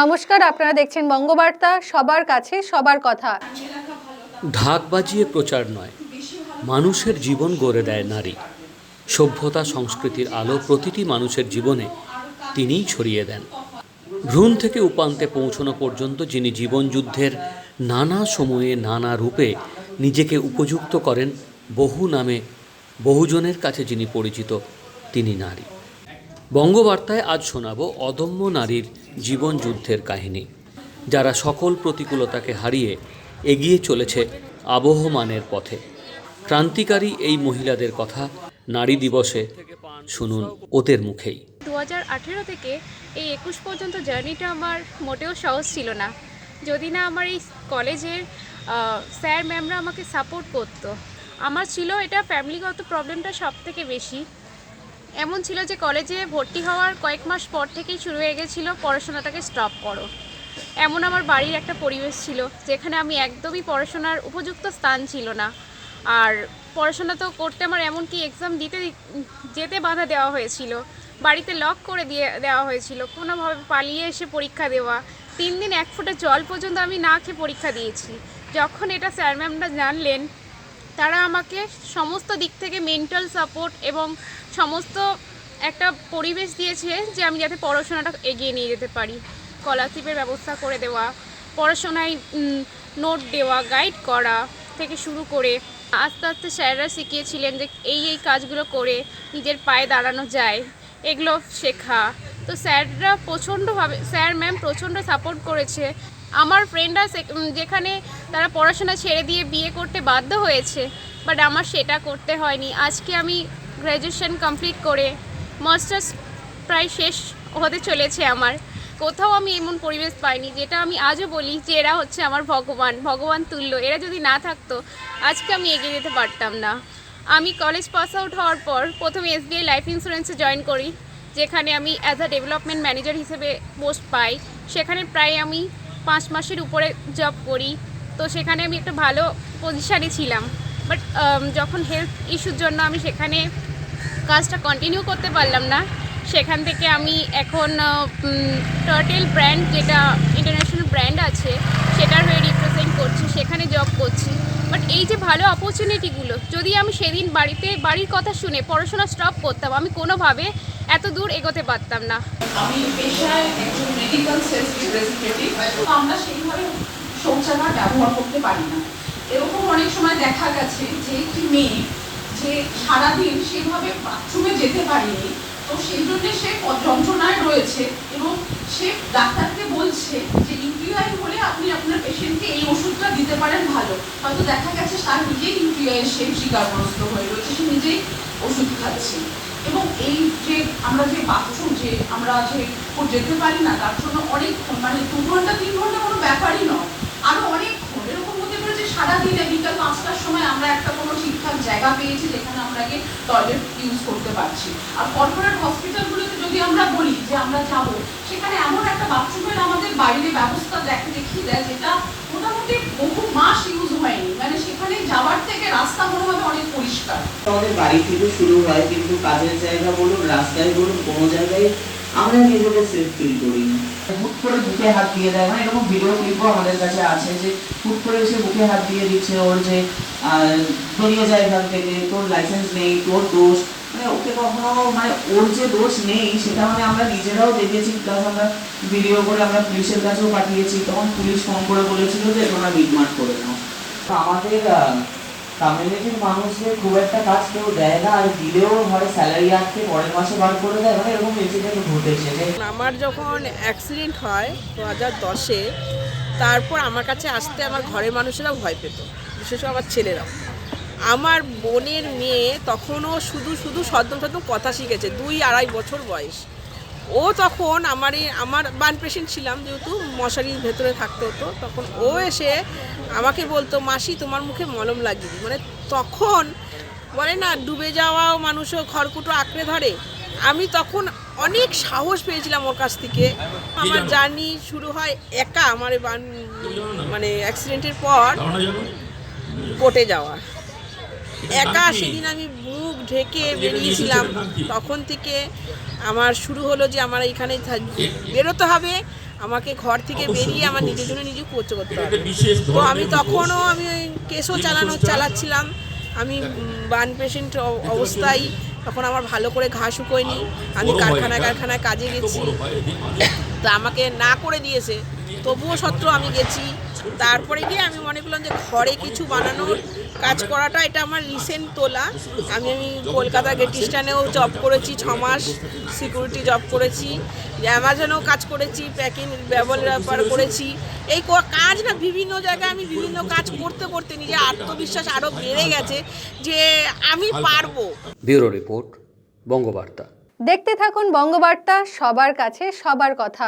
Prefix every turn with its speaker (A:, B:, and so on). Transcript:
A: নমস্কার, আপনারা দেখছেন বঙ্গবার্তা, সবার কাছে সবার কথা।
B: ঢাক বাজিয়ে প্রচার নয়, মানুষের জীবন গড়ে দেয় নারী। সভ্যতা সংস্কৃতির আলো প্রতিটি মানুষের জীবনে তিনিই ছড়িয়ে দেন। ভ্রূণ থেকে উপান্তে পৌঁছানো পর্যন্ত যিনি জীবনযুদ্ধের নানা সময়ে নানা রূপে নিজেকে উপযুক্ত করেন, বহু নামে বহুজনের কাছে যিনি পরিচিত, তিনি নারী। বঙ্গবার্তায় আজ শোনাব অদম্য নারীর জীবনযুদ্ধের কাহিনী, যারা সকল প্রতিকূলতাকে হারিয়ে এগিয়ে চলেছে আবহমানের পথে। ক্রান্তিকারী এই মহিলাদের কথা নারী দিবসে শুনুন ওদের মুখেই।
C: দু হাজার আঠেরো থেকে এই একুশ পর্যন্ত জার্নিটা আমার মোটেও সহজ ছিল না। যদি না আমার এই কলেজের স্যার ম্যামরা আমাকে সাপোর্ট করতো। আমার ছিল এটা ফ্যামিলিগত প্রবলেমটা সব থেকে বেশি। এমন ছিল যে কলেজে ভর্তি হওয়ার কয়েক মাস পর থেকেই শুরু হয়ে গেছিল পড়াশোনাটাকে স্টপ করো। এমন আমার বাড়ির একটা পরিবেশ ছিল, যেখানে আমি একদমই পড়াশোনার উপযুক্ত স্থান ছিল না। আর পড়াশোনা তো করতে আমার এমনকি এক্সাম দিতে যেতে বাধা দেওয়া হয়েছিল। বাড়িতে লক করে দিয়ে দেওয়া হয়েছিল, কোনোভাবে পালিয়ে এসে পরীক্ষা দেওয়া। তিন দিন এক ফোঁটা জল পর্যন্ত আমি না খেয়ে পরীক্ষা দিয়েছি। যখন এটা স্যার ম্যামরা জানলেন তারা আমাকে সমস্ত দিক থেকে মেন্টাল সাপোর্ট এবং সমস্ত একটা পরিবেশ দিয়েছে যে আমি যাতে পড়াশোনাটা এগিয়ে নিয়ে যেতে পারি। স্কলারশিপের ব্যবস্থা করে দেওয়া, পড়াশোনায় নোট দেওয়া গাইড করা থেকে শুরু করে আস্তে আস্তে স্যাররা শিখিয়েছিলেন যে এই এই কাজগুলো করে নিজের পায়ে দাঁড়ানো যায়, এগুলো শেখা। তো স্যাররা প্রচণ্ডভাবে, স্যার ম্যাম প্রচণ্ড সাপোর্ট করেছে। আমার ফ্রেন্ডরা যেখানে তারা পড়াশোনা ছেড়ে দিয়ে বিয়ে করতে বাধ্য হয়েছে বাট আমার সেটা করতে হয়নি। আজকে আমি গ্র্যাজুয়েশন কমপ্লিট করে মাস্টার্স প্রায় শেষ হতে চলেছে আমার। কোথাও আমি এমন পরিবেশ পাইনি, যেটা আমি আজও বলি যে এরা হচ্ছে আমার ভগবান ভগবান তুল্য। এরা যদি না থাকতো, আজকে আমি এগিয়ে যেতে পারতাম না। আমি কলেজ পাস আউট হওয়ার পর প্রথমে এসবিআই লাইফ ইন্স্যুরেন্সে জয়েন করি, যেখানে আমি অ্যাজ আ ডেভেলপমেন্ট ম্যানেজার হিসেবে পোস্ট পাই। সেখানে প্রায় আমি পাঁচ মাসের উপরে জব করি। তো সেখানে আমি একটা ভালো পজিশানে ছিলাম। বাট যখন হেলথ ইস্যুর জন্য আমি সেখানে কাজটা কন্টিনিউ করতে পারলাম না, সেখান থেকে আমি এখন টার্টেল ব্র্যান্ড যেটা ইন্টারন্যাশনাল ব্র্যান্ড আছে, সেটার হয়ে রিপ্রেজেন্ট করছি, সেখানে জব করছি। বাট এই যে ভালো অপরচুনিটিগুলো যদি আমি সেদিন বাড়িতে, বাড়ির কথা শুনে পড়াশোনা স্টপ করতাম, আমি কোনোভাবে এত দূর এগোতে পারতাম না।
D: আমি পেশায় একজন মেডিকেল সেলস রিপ্রেজেন্টেটিভ আমরা সেইভাবে শৌচাগার ব্যবহার করতে পারি না। এরকম অনেক সময় দেখা গেছে যে একটি মেয়ে যে সারাদিন সেভাবে বাথরুমে যেতে পারেনি, তো সেই জন্য সে যন্ত্রণায় রয়েছে এবং সে ডাক্তারকে বলছে যে ইউটিআই হলে আপনি আপনার পেশেন্টকে এই ওষুধটা দিতে পারেন ভালো। হয়তো দেখা গেছে তার নিজেই ইউটিআই এর সেই শিকারগ্রস্ত হয়ে রয়েছে, সে নিজেই ওষুধ খাচ্ছে। এবং এই যে আমরা যে বাথরুম, যে আমরা যে যেতে পারি না, তার জন্য অনেকক্ষণ মানে দু ঘণ্টা, তিন ঘণ্টা কোনো ব্যাপারই নয়। আরও অনেকক্ষণ এরকম হতে পারে যে সারাদিনে বিকাল পাঁচটার সময় আমরা একটা কোনো ঠিকঠাক জায়গা পেয়েছি যেখানে আমরা গিয়ে টয়লেট ইউজ করতে পারছি। আর কর্পোরেট যে আমরা যাব সেখানে এমন একটা বাথরুমের আমাদের বাইরে ব্যবস্থা দেখে দেখিয়ে দেয় যেটা মোটামুটি বহু মাস ইউজ হয়নি। মানে সেখানে যাওয়ার থেকে রাস্তা মনে হবে অনেক পরিষ্কার।
E: আমাদের বাড়ি থেকে শুরু হয় কিন্তু কাজের জায়গা বলুন রাস্তায় বলুন কোনো জায়গায় আমরা নিজেকে সেফ ফিল করি হুট করে বুকে হাত দিয়ে দেয়। মানে এরকম ভিডিও ক্লিপও আমাদের কাছে আছে যে হুট করে এসে বুকে হাত দিয়ে দিচ্ছে ওর যে আহ, বেরিয়ে যায় এখান থেকে তোর লাইসেন্স নেই তোর দোষ মানে ওকে কখনো মানে ওর যে দোষ নেই সেটা মানে আমরা নিজেরাও দেখেছি। প্লাস আমরা ভিডিও করে আমরা পুলিশের কাছেও পাঠিয়েছি। তখন পুলিশ ফোন করে বলেছিল যে তোমরা মিটমাট করে নাও। তো আমাদের কমিউনিটির মানুষদের খুব একটা কাজ কেউ দেয় না। আর দিলেও হয় স্যালারি আটকে পরের মাসে বার করে দেয়। মানে এরকম ইনসিডেন্ট ঘটেছে
F: আমার যখন অ্যাক্সিডেন্ট হয় দু হাজার দশে তারপর আমার কাছে আসতে আমার ঘরের মানুষেরা ভয় পেত। বিশেষ করে আমার ছেলেরাও। আমার বোনের মেয়ে তখনও শুধু শুধু সদ্যম সদ্যম কথা শিখেছে দুই আড়াই বছর বয়স। ও তখন আমার আমার বান পেশেন্ট ছিলাম যেহেতু মশারির ভেতরে থাকতে হতো তখন ও এসে আমাকে বলতো মাসি তোমার মুখে মলম লাগিয়ে দিই মানে তখন বলে না ডুবে যাওয়াও মানুষও খড়কুটো আঁকড়ে ধরে। আমি তখন অনেক সাহস পেয়েছিলাম ওর কাছ থেকে। আমার জার্নি শুরু হয় একা আমার বান মানে অ্যাক্সিডেন্টের পর কোর্টে যাওয়া একা সেদিন আমি মুখ ঢেকে বেরিয়েছিলাম। তখন থেকে আমার শুরু হলো যে আমার এখানে বেরোতে হবে। আমাকে ঘর থেকে বেরিয়ে আমার নিজের জন্য নিজে খরচ করতে হবে। তো আমি তখনও আমি ওই কেসও চালানো চালাচ্ছিলাম। আমি বান পেশেন্ট অবস্থায় তখন আমার ভালো করে ঘা শুকোয়নি। আমি কারখানায় কারখানায় কাজে গেছি। তা আমাকে না করে দিয়েছে। তবুও সত্ত্বেও আমি গেছি। তারপরে গিয়ে আমি মনে করলাম যে ঘরে কিছু বানানোর কাজ করাটা এটা আমার রিসেন্ট তোলা। আমি আমি কলকাতা গেট স্ট্যান্ডেও জব করেছি ছ মাস সিকিউরিটি জব করেছি অ্যামাজনেও কাজ করেছি প্যাকিং ব্যবহার করেছি। এই কাজ না বিভিন্ন জায়গায় আমি বিভিন্ন কাজ করতে করতে নিজে আত্মবিশ্বাস আরও বেড়ে গেছে যে আমি পারব।
B: Bureau report Bangabarta.
A: দেখতে থাকুন বঙ্গবার্তা সবার কাছে সবার কথা।